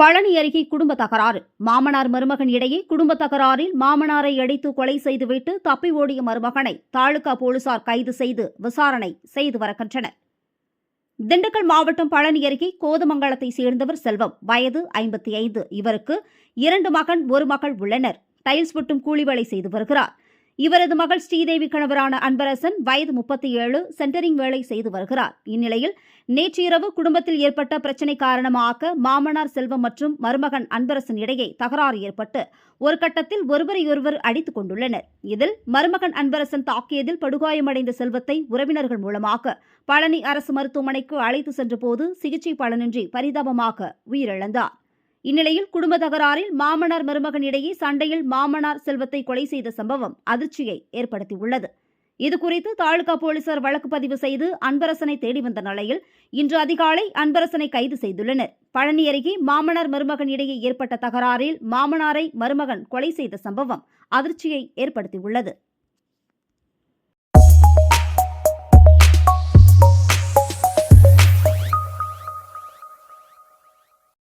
பழனி அருகே குடும்ப தகராறு. மாமனார் மருமகன் இடையே குடும்ப தகராறில் மாமனாரை அடித்து கொலை செய்துவிட்டு தப்பி ஓடிய மருமகனை தாலுகா போலீசார் கைது செய்து விசாரணை செய்து வருகின்றனர். திண்டுக்கல் மாவட்டம் பழனி அருகே கோதமங்கலத்தை சேர்ந்தவர் செல்வம். வயது ஐம்பத்தி ஐந்து. இவருக்கு இரண்டு மகன் ஒரு மகள் உள்ளனர். டைல்ஸ் வெட்டும் கூலி வேலை செய்து வருகிறார். இவரது மகள் ஸ்ரீதேவி கணவரான அன்பரசன் வயது முப்பத்தி ஏழு சென்டரிங் வேலை செய்து வருகிறார். இந்நிலையில் நேற்று இரவு குடும்பத்தில் ஏற்பட்ட பிரச்சினை காரணமாக மாமனார் செல்வம் மற்றும் மருமகன் அன்பரசன் இடையே தகராறு ஏற்பட்டு ஒரு கட்டத்தில் ஒருவரையொருவர் அடித்துக் கொண்டுள்ளனர். இதில் மருமகன் அன்பரசன் தாக்கியதில் படுகாயமடைந்த செல்வத்தை உறவினர்கள் மூலமாக பழனி அரசு மருத்துவமனைக்கு அழைத்து சென்றபோது சிகிச்சை பலனின்றி பரிதாபமாக உயிரிழந்தார். இந்நிலையில் குடும்ப தகராறில் மாமனார் மருமகன் இடையே சண்டையில் மாமனார் செல்வத்தை கொலை செய்த சம்பவம் அதிர்ச்சியை ஏற்படுத்தியுள்ளது. இதுகுறித்து தாலுகா போலீசார் வழக்கு பதிவு செய்து அன்பரசனை தேடி வந்த நிலையில் இன்று அதிகாலை அன்பரசனை கைது செய்துள்ளனர். பழனி அருகே மாமனார் மருமகன் இடையே ஏற்பட்ட தகராறில் மாமனாரை மருமகன் கொலை செய்த சம்பவம் அதிர்ச்சியை ஏற்படுத்தியுள்ளது.